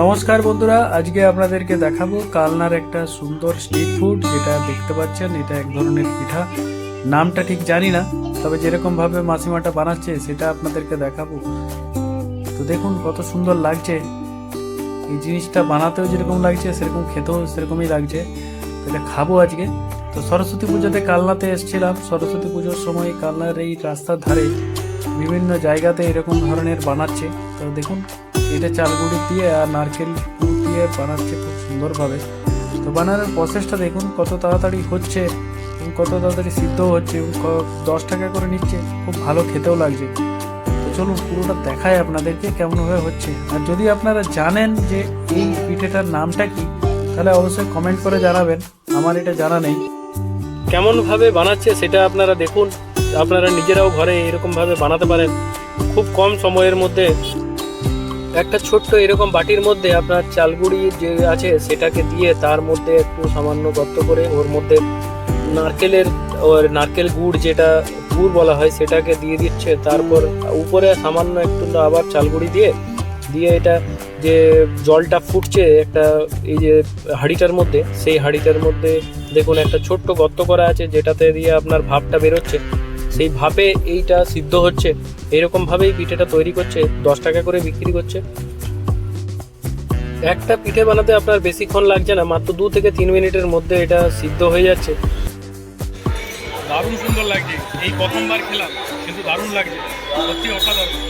নমস্কার বন্ধুরা, আজকে আপনাদেরকে দেখাবো কালনার একটা সুন্দর স্ট্রিট ফুড যেটা দেখতে পাচ্ছেন, এটা এক ধরনের পিঠা। নামটা ঠিক জানি না, তবে যেরকম ভাবে মাসিমাটা বানাচ্ছে, সেটা আপনাদেরকে দেখাবো। তো দেখুন কত সুন্দর লাগছে। এই জিনিসটা বানাতেও যেরকম লাগছে, সেরকম খেতেও সেরকমই লাগছে। এটা খাব আজকে। তো সরস্বতী পুজোতে কালনাতে এসেছিলাম। সরস্বতী পুজোর সময় কালনার এই রাস্তার ধারে বিভিন্ন জায়গাতে এরকম ধরনের বানাচ্ছে। তো দেখুন এটা চালগুড়ি দিয়ে আর নারকেল দিয়ে বানাচ্ছে খুব সুন্দরভাবে। তো বানানোর প্রসেসটা দেখুন, কত তাড়াতাড়ি হচ্ছে এবং কত তাড়াতাড়ি সিদ্ধ হচ্ছে এবং দশ টাকা করে নিচ্ছে, খুব ভালো খেতেও লাগছে। তো চলুন পুরোটা দেখায় আপনাদেরকে কেমনভাবে হচ্ছে। আর যদি আপনারা জানেন যে এই পিঠেটার নামটা কি, তাহলে অবশ্যই কমেন্ট করে জানাবেন, আমার এটা জানা নেই। কেমনভাবে বানাচ্ছে সেটা আপনারা দেখুন, আপনারা নিজেরাও ঘরে এরকমভাবে বানাতে পারেন। খুব কম সময়ের মধ্যে একটা ছোট্ট এরকম বাটির মধ্যে আপনার চালগুড়ি যে আছে সেটাকে দিয়ে তার মধ্যে একটু সামান্য গর্ত করে ওর মধ্যে নারকেলের, ওর নারকেল গুড় যেটা গুড় বলা হয় সেটাকে দিয়ে দিচ্ছে। তারপর উপরে সামান্য একটু আবার চালগুড়ি দিয়ে দিয়ে এটা যে জলটা ফুটছে একটা এই যে হাঁড়িটার মধ্যে, সেই হাঁড়িটার মধ্যে দেখুন একটা ছোট্ট গর্ত করা আছে যেটাতে দিয়ে আপনার ভাপটা বেরোচ্ছে। সেই ভাপে এইটা সিদ্ধ হচ্ছে, এরকমভাবেই পিঠেটা তৈরি করছে, দশ টাকা করে বিক্রি করছে। একটা পিঠে বানাতে আপনার বেশিক্ষণ লাগছে না, মাত্র দু থেকে তিন মিনিটের মধ্যে এটা সিদ্ধ হয়ে যাচ্ছে। দারুণ সুন্দর লাগছে, এই প্রথমবার খেলাম, কিন্তু দারুণ লাগছে, সত্যি অসাধারণ।